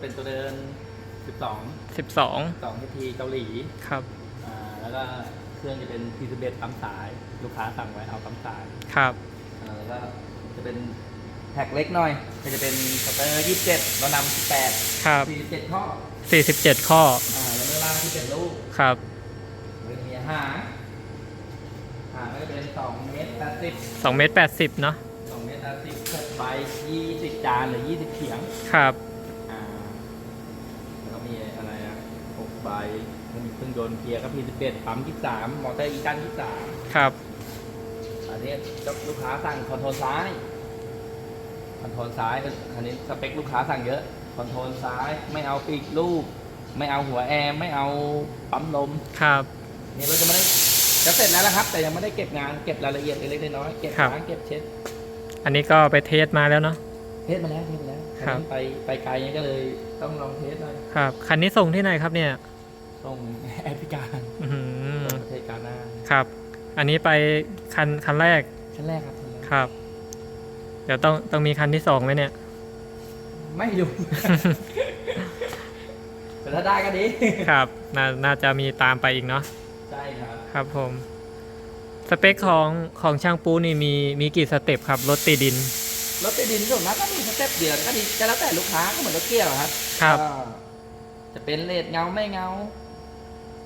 เป็นตัวเดิน 12 12 2 HP เกาหลีครับ อ่าแล้วก็เครื่องจะเป็น P11 ปั๊มสาย ลูกค้าสั่งไว้เอาปั๊มสายครับ อ่าแล้วก็จะเป็นแท็กเล็กหน่อยก็จะเป็นสเตอร์27แล้วนำ18ครับ47ข้อ47 ข้อ อ่าแล้วเมื่อล่างที่เป็นลูก ครับ เป็นมีหางหางก็จะเป็น2เมตร80 2เมตร80 เนาะ2เมตร80 6ใบ20จานหรือ20เขียง ครับ อ่าแล้วก็มีอะไรอะ 6ใบแล้วมีเครื่องยนต์เกียร์ก็ P11 ปั๊ม23มอเตอร์อีกัน23ครับอันนี้ลูกค้าสั่งคอนโทรลซ้ายคอนโทรลซ้ายคันนี้สเปคลูกค้าสั่งเยอะคอนโทรลซ้ายไม่เอาปีกลูก ไม่เอาหัวแอร์ไม่เอาปั๊มลมครับนี่เราจะไม่ได้จะเสร็จแล้วนะครับ แต่ยังไม่ได้เก็บงานเก็บรายละเอียดเล็กๆน้อยๆเก็บครับล้างเก็บเช็ด อันนี้ก็ไปเทสมาแล้วเนาะเทสมาแล้วเทสมาแล้วครับไปไปไกลเนี่ยก็เลยต้องลองเทสหน่อยครับคันนี้ส่งที่ไหนครับเนี่ย ส่งแอฟริกาอื้อหือส่งประเทศกาหน้าครับ อันนี้ไปคันคันแรกชั้นแรกครับชั้นแรกครับ เดี๋ยวต้องต้องมีคันที่สองไหมเนี่ย ไม่รู้ แต่ถ้าได้ก็ดี ครับนาน่าจะมีตามไปอีกเนาะใช่ครับ ครับผม สเปคของของช่างปูนี่มีมีกี่สเต็ปครับรถตีดิน รถไปดินส่วนมากก็มีสเต็ปเดียวก็ดีจะแล้วแต่ลูกค้าก็เหมือนรถเกี่ยวครับครับ ก็จะเป็นเลดเงาไม่เงา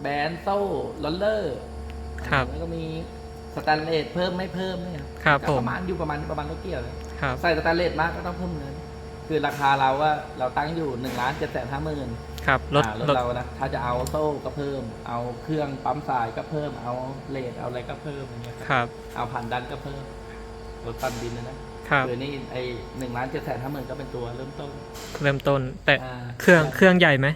แบนโซ่ลอลเลอร์ครับแล้วก็มีสแตนเลสเพิ่มไม่เพิ่มเนี่ยครับก็ผปมระมาณอยู่ประมาณประมาณรถเกี่ยวเลยครับใส่สแตนเลสมากก็ต้องเพิ่มเงินคือราคาเราว่าเราตั้งอยู่หนึ่งล้านเจ็ดแสนห้าหมื่นครับรถรถรถเรานะถ้าจะเอาโซ่ก็เพิ่ม เอาเครื่องปั๊มสายก็เพิ่มเอาเลดเอาอะไรก็เพิ่มอย่างเงี้ยครับครับเอาผ่านดันก็เพิ่มรถตันดินนะนะครับคือนี่ไอหนึ่งล้านเจ็ดแสนห้าหมื่นก็เป็นตัวเริ่มต้น เริ่มต้น แต่อ่าเครื่องเครื่องใหญ่ไหม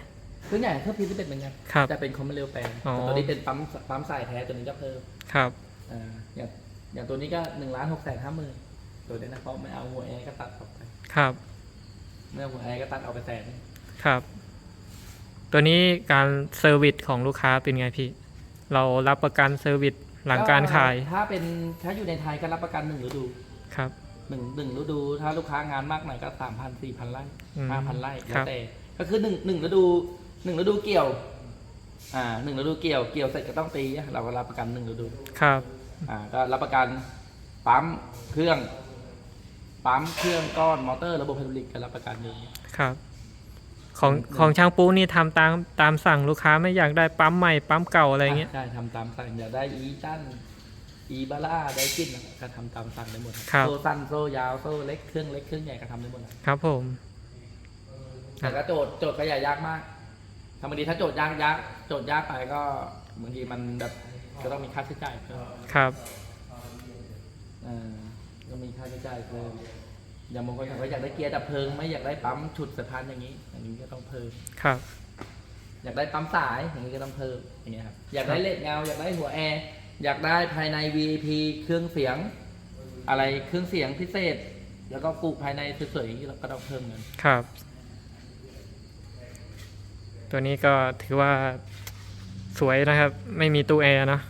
เครื่องใหญ่เครื่องพีที่เป็นเหมือนกันครับจะเป็นคอมมานเร็วแปลงอ๋อ แต่ตัวนี้เป็นปั๊มปั๊มสายแท้ตัวนี้ก็เพิ่มครับ อ่าอย่างอย่างตัวนี้ก็หนึ่งล้านหกแสนห้าหมื่นตัวนี้นะเพราะไม่เอาหัวแอร์ก็ตัดออกไปครับ ไม่เอาหัวแอร์ก็ตัดเอาไปแสน ครับ ตัวนี้การเซอร์วิสของลูกค้าเป็นไงพี่ เรารับประกันเซอร์วิสหลังการขายถ้าเป็นถ้าอยู่ในไทยก็รับประกันหนึ่งฤดูครับ หนึ่งหนึ่งฤดู ถ้าลูกค้างานมากหน่อยก็สามพันสี่พันไร่อืมห้าพันไร่คแล้รัวบ แต่ก็คือหนึ่งหนึ่งฤดู หนึ่งฤดูเกี่ยว อ่าหนึ่งฤดูเกี่ยว เกี่ยวเสร็จก็ต้องตี เราก็รับประกันหนึ่งฤดู ครับ อ่า ก็รับประกันปั๊มเครื่อง ปั๊มเครื่องก้อนมอเตอร์ระบบไฮดรอลิกก็รับประกันอยู่ครับ ของของช่างปูนี่ทำตามตามสั่งลูกค้าไม่อยากได้ปั๊มใหม่ปั๊มเก่าอะไรเงี้ยใช่ทำตามสั่งอยากได้อีจันอีบาร่าได้กินก็ทำตามสั่งได้หมดครับโซ่สั้นโซ่ยาวโซ่เล็กเครื่องเล็กเครื่องใหญ่ก็ทำได้หมดครับผมแต่ก็โจทย์โจทย์ก็อย่ายากมาก ถ้าบางทีถ้าโจทย์ยากยากโจทย์ยากไปก็บางทีมันแบบก็ต้องมีค่าใช้จ่ายเพิ่มครับ เออก็มีค่าใช้จ่ายเพิ่มอย่างบางคนเขาก็อยากได้เกียร์ดับเพลิงไม่อยากได้ปั๊มฉุดสะพานอย่างนี้อย่างนี้ก็ต้องเพิ่ม ครับ อยากได้ปั๊มสายอย่างนี้ก็ต้องเพิ่มอย่างเงี้ยครับอยากได้เลดเงา อยากได้หัวแอร์อยากได้ภายใน VIP เครื่องเสียง อะไรเครื่องเสียงพิเศษ แล้วก็ปลูกภายในสวยๆอย่างนี้เราก็ต้องเพิ่มเงินครับ ตัวนี้ก็ถือว่าสวยนะครับ ไม่มีตู้แอร์เนอะ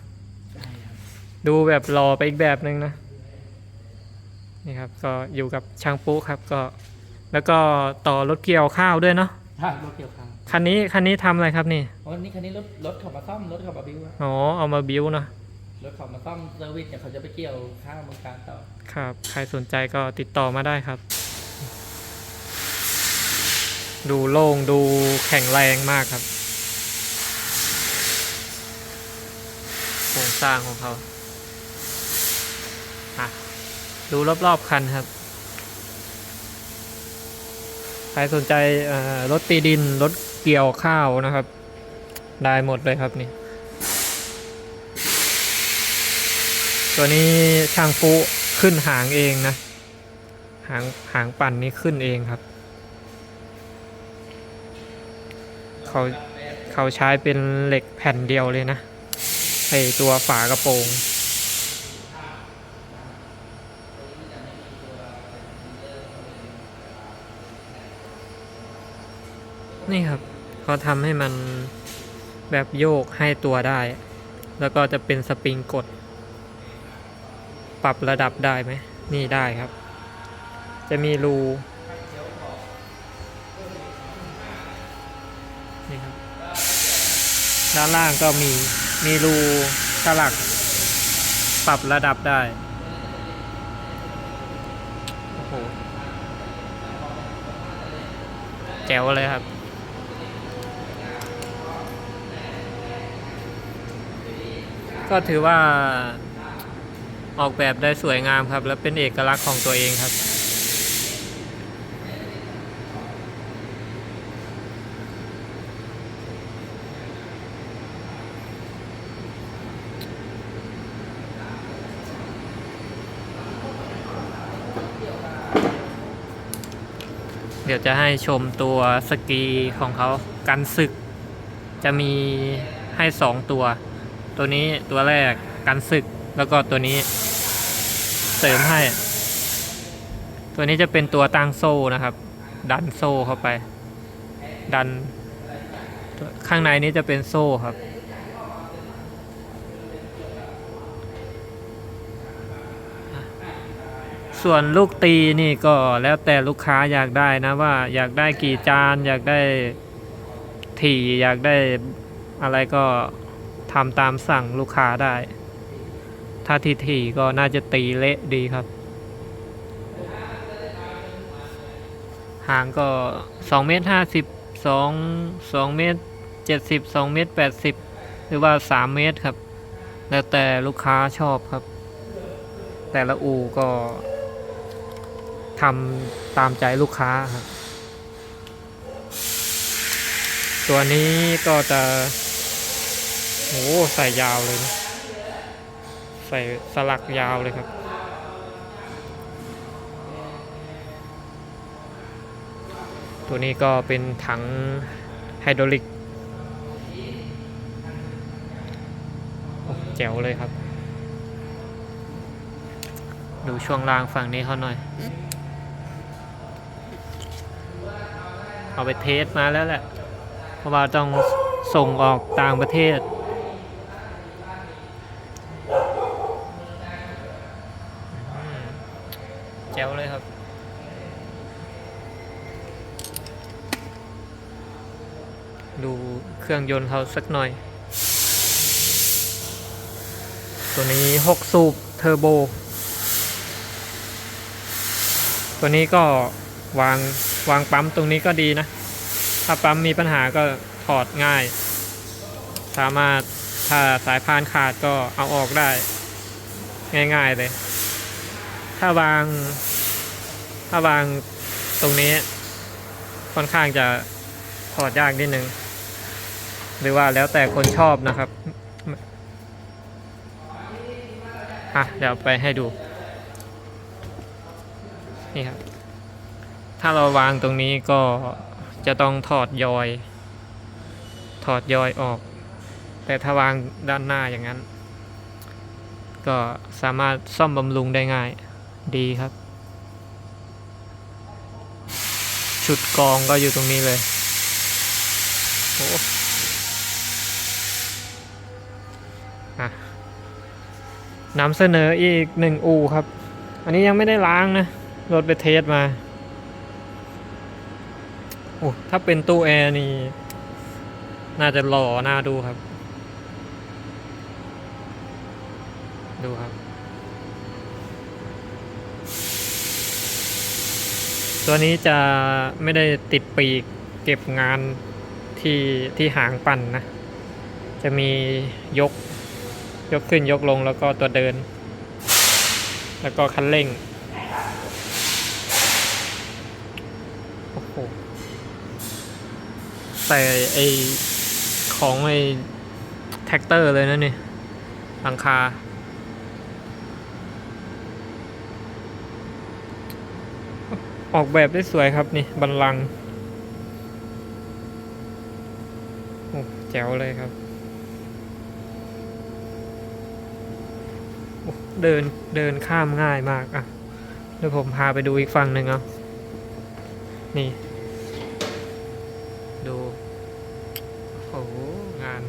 ดูแบบรอไปอีกแบบหนึ่งนะนี่ครับก็อยู่กับช่างปุ๊ครับก็ แล้วก็ต่อรถเกี่ยวข้าวด้วยเนาะถ้ารถเกี่ยวข้าวคันนี้คันนี้ทำอะไรครับนี่อ๋อนี่คันนี้รถรถเขามาซ่อมรถเขามาบิวอะอ๋อเอามาบิวเนาะรถเขามาซ่อมเซอร์วิสเนี่ยเขาจะไปเกี่ยวข้าวเมืองการต่อครับ ใครสนใจก็ติดต่อมาได้ครับ ดูโล่งดูแข็งแรงมากครับโครงสร้างของเขาดูรอบๆคันครับ ใครสนใจรถตีดิน รถเกี่ยวข้าวนะครับ ได้หมดเลยครับนี่ ตัวนี้ช่างฟุขึ้นหางเองนะ หางหางปั่นนี้ขึ้นเองครับ เขาเขาใช้เป็นเหล็กแผ่นเดียวเลยนะไอตัวฝากระโปรงนี่ครับเขาทำให้มันแบบโยกให้ตัวได้ แล้วก็จะเป็นสปริงกด ปรับระดับได้ไหม นี่ได้ครับ จะมีรู ด้านล่างก็มีมีรูสลัก ปรับระดับได้ โอ้โห แจ๋วเลยครับ ก็ถือว่าออกแบบได้สวยงามครับ และเป็นเอกลักษณ์ของตัวเองครับ ดี๋ยวจะให้ชมตัวสกีของเขากันศึก จะมีให้สองตัว ตัวนี้ตัวแรกกันศึกแล้วก็ตัวนี้เสริมให้ ตัวนี้จะเป็นตัวตั้งโซ่นะครับ ดันโซ่เข้าไป ดัน ข้างในนี้จะเป็นโซ่ครับ ส่วนลูกตีนี่ก็แล้วแต่ลูกค้าอยากได้นะว่า อยากได้กี่จาน อยากได้ถี่อยากได้อะไรก็ทำตามสั่งลูกค้าได้ ถ้าที่ถี่ก็น่าจะตีเละดีครับ หางก็2เมตร50 2 2เมตร70 2เมตร80 หรือว่า 3 เมตรครับ แล้วแต่ลูกค้าชอบครับ แต่ละอูก็ ทำตามใจลูกค้าครับตัวนี้ก็จะโอ้ใส่ยาวเลยนะใส่สลักยาวเลยครับ ตัวนี้ก็เป็นถังไฮดรอลิกโอ้แจ๋วเลยครับ ดูช่วงล่างฝั่งนี้เขาหน่อย เอาไปเทสมาแล้วแหละ เพราะว่าต้องส่งออกต่างประเทศ แจ๋วเลยครับ ดูเครื่องยนต์เขาสักหน่อย ตัวนี้ 6 สูบเทอร์โบ ตัวนี้ก็วาง วางปั๊มตรงนี้ก็ดีนะ ถ้าปั๊มมีปัญหาก็ถอดง่าย สามารถถ้าสายพานขาดก็เอาออกได้ ง่ายๆเลย ถ้าวาง ถ้าวางตรงนี้ ค่อนข้างจะถอดยากนิดนึง หรือว่าแล้วแต่คนชอบนะครับอะเดี๋ยวไปให้ดู นี่ครับ ถ้าเราวางตรงนี้ก็จะต้องถอดยอย ถอดยอยออก แต่ถ้าวางด้านหน้าอย่างนั้น ก็สามารถซ่อมบำรุงได้ง่ายดีครับ ชุดกองก็อยู่ตรงนี้เลยโอ้อะนำเสนออีกหนึ่งอูครับ อันนี้ยังไม่ได้ล้างนะ รถไปเทสมา อ้ถ้าเป็นตู้แอร์นี่ น่าจะหล่อน่าดูครับ ดูครับ ตัวนี้จะไม่ได้ติดปีกเก็บงานที่ที่หางปั่นนะ จะมียกยกขึ้นยกลงแล้วก็ตัวเดิน แล้วก็คันเร่ง โอ้โห ใส่ไอของไอแท็กเตอร์เลยนะนี่หลังคา ออกแบบได้สวยครับนี่บันลังโอ้แจ๋วเลยครับโอ้เดินเดินข้ามง่ายมากอะเดี๋ยวผมพาไปดูอีกฝั่งหนึ่งเอานี่ ดูโอ้โหงาน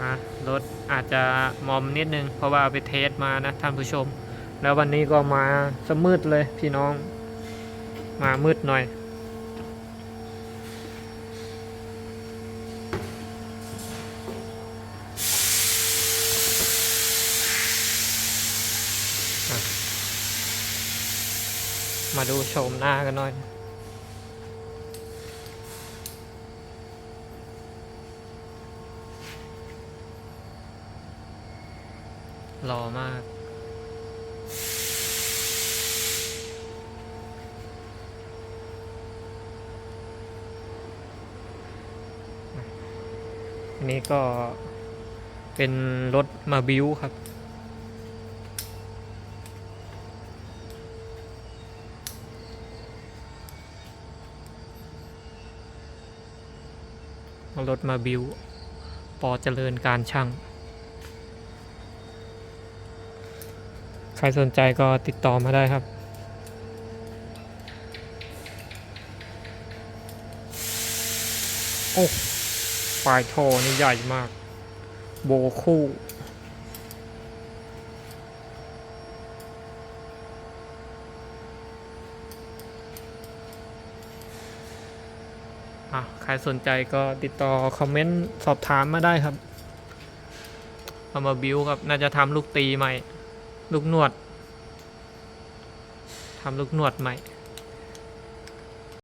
อะรถอาจจะมอมนิดนึง เพราะว่าไปเทสมานะท่านผู้ชม แล้ววันนี้ก็มาสมืดเลยพี่น้อง มามืดหน่อย มาดูโฉมหน้ากันหน่อยหล่อมากอันนี้ก็เป็นรถมาบิวครับ รถมาบิว ปอเจริญการช่าง ใครสนใจก็ติดต่อมาได้ครับ โอ้ปลายท่อนี่ใหญ่มาก โบคู่ อะใครสนใจก็ติดต่อคอมเมนต์สอบถามมาได้ครับ เอามาบิวครับ น่าจะทำลูกตีใหม่ ลูกนวดทำลูกนวดใหม่